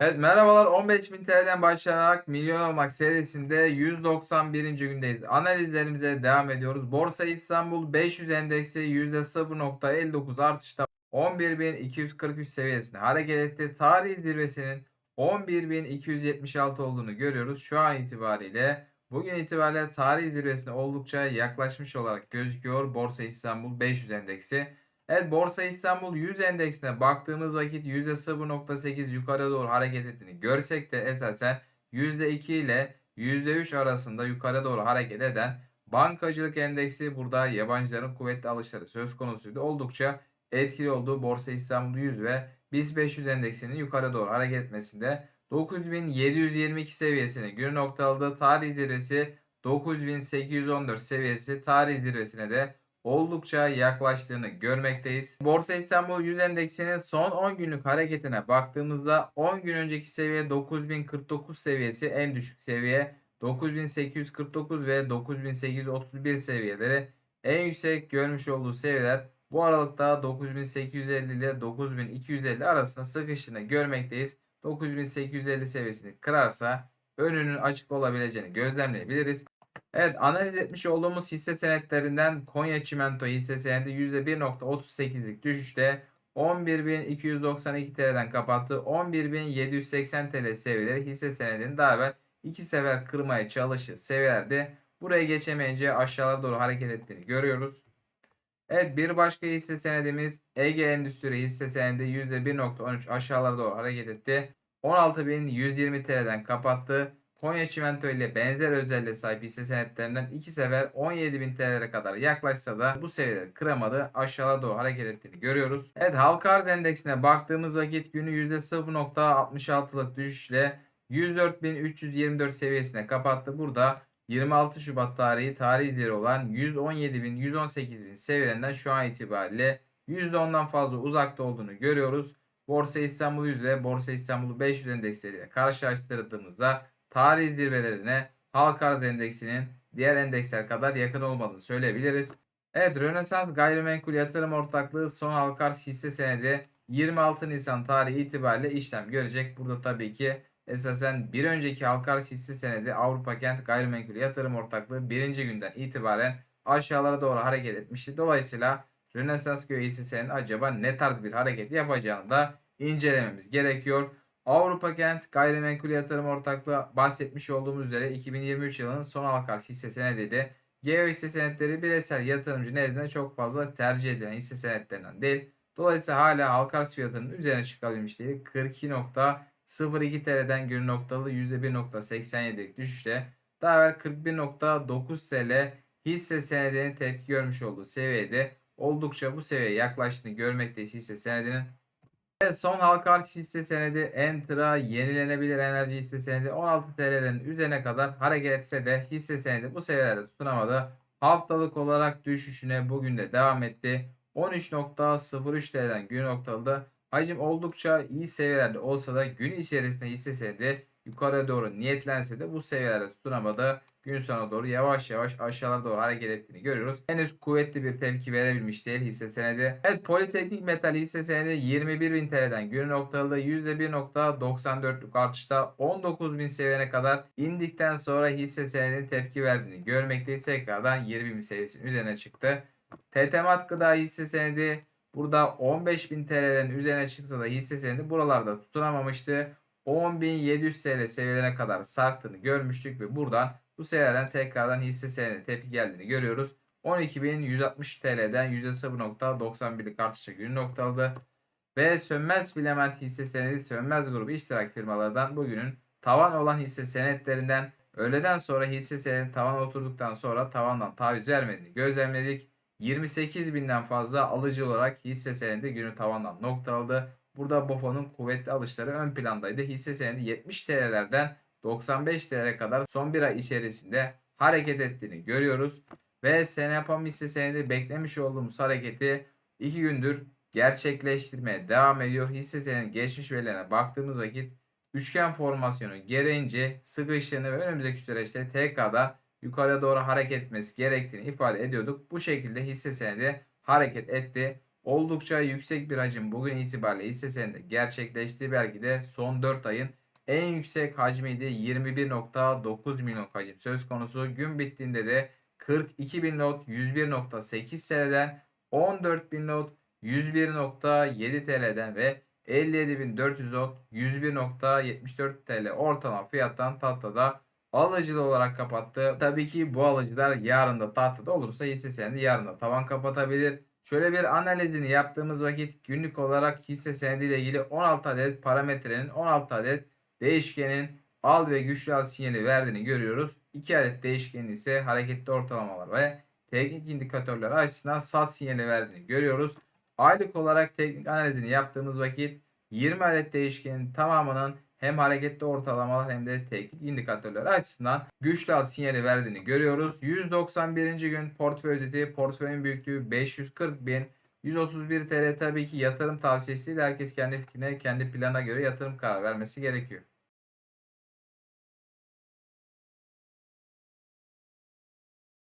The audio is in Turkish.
Evet merhabalar 15.000 TL'den başlayarak milyon olmak serisinde 191. gündeyiz. Analizlerimize devam ediyoruz. Borsa İstanbul 500 endeksi %0.59 artışta 11.243 seviyesinde hareket etti. Tarihi zirvesinin 11.276 olduğunu görüyoruz. Şu an itibariyle bugün itibariyle tarihi zirvesine oldukça yaklaşmış olarak gözüküyor Borsa İstanbul 500 endeksi. Evet Borsa İstanbul 100 endeksine baktığımız vakit %0.8 yukarı doğru hareket ettiğini görsek de esasen %2 ile %3 arasında yukarı doğru hareket eden bankacılık endeksi burada yabancıların kuvvetli alışları söz konusuydu. Oldukça etkili olduğu Borsa İstanbul 100 ve BIST 500 endeksinin yukarı doğru hareket etmesinde 9722 seviyesine gün noktaladı. Tarih zirvesi 9814 seviyesi tarih zirvesine de oldukça yaklaştığını görmekteyiz. Borsa İstanbul 100 endeksinin son 10 günlük hareketine baktığımızda 10 gün önceki seviye 9049 seviyesi en düşük seviye 9849 ve 9831 seviyeleri en yüksek görmüş olduğu seviyeler bu aralıkta 9850 ile 9250 arasında sıkıştığını görmekteyiz. 9850 seviyesini kırarsa önünün açık olabileceğini gözlemleyebiliriz. Evet analiz etmiş olduğumuz hisse senetlerinden Konya Çimento hisse senedi %1.38'lik düşüşte 11.292 TL'den kapattı. 11.780 TL seviyeleri hisse senedini daha evvel iki sefer kırmaya çalıştı seviyelerde. Buraya geçemeyince aşağılara doğru hareket ettiğini görüyoruz. Evet bir başka hisse senedimiz Ege Endüstri hisse senedi %1.13 aşağılara doğru hareket etti. 16.120 TL'den kapattı. Konya Çimento ile benzer özelliğe sahip hisse senetlerinden iki sefer 17.000 TL'lere kadar yaklaşsa da bu seviyeleri kıramadı. Aşağıya doğru hareket ettiğini görüyoruz. Evet halka arz endeksine baktığımız vakit günü %0.66'lık düşüşle 104.324 seviyesine kapattı. Burada 26 Şubat tarihi tarih olan 117.000 118.000 seviyelerinden şu an itibariyle %10'dan fazla uzakta olduğunu görüyoruz. Borsa İstanbul 100 ile Borsa İstanbul 500 endeksleriyle karşılaştırdığımızda tarih zirvelerine halka arz endeksinin diğer endeksler kadar yakın olmadığını söyleyebiliriz. Evet Rönesans Gayrimenkul Yatırım Ortaklığı son halka arz hisse senedi 26 Nisan tarihi itibariyle işlem görecek. Burada tabii ki esasen bir önceki halka arz hisse senedi Avrupa Kent Gayrimenkul Yatırım Ortaklığı birinci günden itibaren aşağılara doğru hareket etmişti. Dolayısıyla Rönesans Köy hisse senedi acaba ne tarz bir hareket yapacağını da incelememiz gerekiyor. Avrupa Kent Gayrimenkul Yatırım Ortaklığı bahsetmiş olduğumuz üzere 2023 yılının son halka hisse senediydi. Geo hisse senetleri bireysel yatırımcı nezdinde çok fazla tercih edilen hisse senetlerinden değil. Dolayısıyla hala halka fiyatının üzerine çıkabilmiş değil. 42.02 TL'den gün noktalı %1.87'lik düşüşte daha evvel 41.9 TL hisse senedinin tepki görmüş olduğu seviyede oldukça bu seviyeye yaklaştığını görmekteyiz hisse senedinin. Son halka arz hisse senedi Entra yenilenebilir enerji hisse senedi 16 TL'lerin üzerine kadar hareket etse de hisse senedi bu seviyelerde tutunamadı. Haftalık olarak düşüşüne bugün de devam etti. 13.03 TL'den gün noktalı. Hacim oldukça iyi seviyelerde olsa da gün içerisinde hisse senedi yukarı doğru niyetlense de bu seviyelerde tutunamadı gün sonuna doğru yavaş yavaş aşağılara doğru hareket ettiğini görüyoruz. Henüz kuvvetli bir tepki verebilmiş değil hisse senedi. Evet Politeknik Metal hisse senedi 21.000 TL'den gün noktalı %1.94'lük artışta 19.000 seviyene kadar indikten sonra hisse senedi tepki verdiğini görmekteyiz. Tekrardan 20.000 seviyesinin üzerine çıktı. TTMAT gıda hisse senedi burada 15.000 TL'lerin üzerine çıksa da hisse senedi buralarda tutunamamıştı. 10.700 TL seviyelerine kadar sarktığını görmüştük ve buradan bu seviyelerden tekrardan hisse senedi tepki geldiğini görüyoruz. 12.160 TL'den %0.91'lik artışa gün noktalı ve Sönmez Filament hisse senedi Sönmez grubu iştirak firmalardan bugünün tavan olan hisse senetlerinden öğleden sonra hisse senedi tavan oturduktan sonra tavandan taviz vermediğini gözlemledik. 28 binden fazla alıcı olarak hisse senedi günü tavandan noktaladı. Burada BOFO'nun kuvvetli alışları ön plandaydı. Hisse senedi 70 TL'lerden 95 TL kadar son bir ay içerisinde hareket ettiğini görüyoruz. Ve Senepam hisse senedi beklemiş olduğumuz hareketi 2 gündür gerçekleştirmeye devam ediyor. Hisse senedinin geçmiş verilerine baktığımız vakit üçgen formasyonu gereğince sıkıştığını ve önümüzdeki süreçte tekrardan yukarıya doğru hareket etmesi gerektiğini ifade ediyorduk. Bu şekilde hisse senedi hareket etti. oldukça yüksek bir hacim bugün itibariyle hisse senedinde gerçekleştiği belki de son 4 ayın en yüksek hacmiydi 21.9 milyon hacim söz konusu gün bittiğinde de 42 bin lot 101.8 TL'den 14 bin lot 101.7 TL'den ve 57.400 lot 101.74 TL ortalama fiyattan tahtada alıcılı olarak kapattı. Tabii ki bu alıcılar yarın da tahtada olursa hisse senedi yarın da tavan kapatabilir. Şöyle bir analizini yaptığımız vakit günlük olarak hisse senedi ile ilgili 16 adet parametrenin 16 adet değişkenin al ve güçlü al sinyali verdiğini görüyoruz. 2 adet değişkenin ise hareketli ortalamalar ve teknik indikatörler açısından sat sinyali verdiğini görüyoruz. Aylık olarak teknik analizini yaptığımız vakit 20 adet değişkenin tamamının hem hareketli ortalamalar hem de teknik indikatörler açısından güçlü al sinyali verdiğini görüyoruz. 191. gün portföy özeti portföyün büyüklüğü 540 bin 131 TL tabii ki yatırım tavsiyesi değil. Herkes kendi fikrine, kendi plana göre yatırım karar vermesi gerekiyor.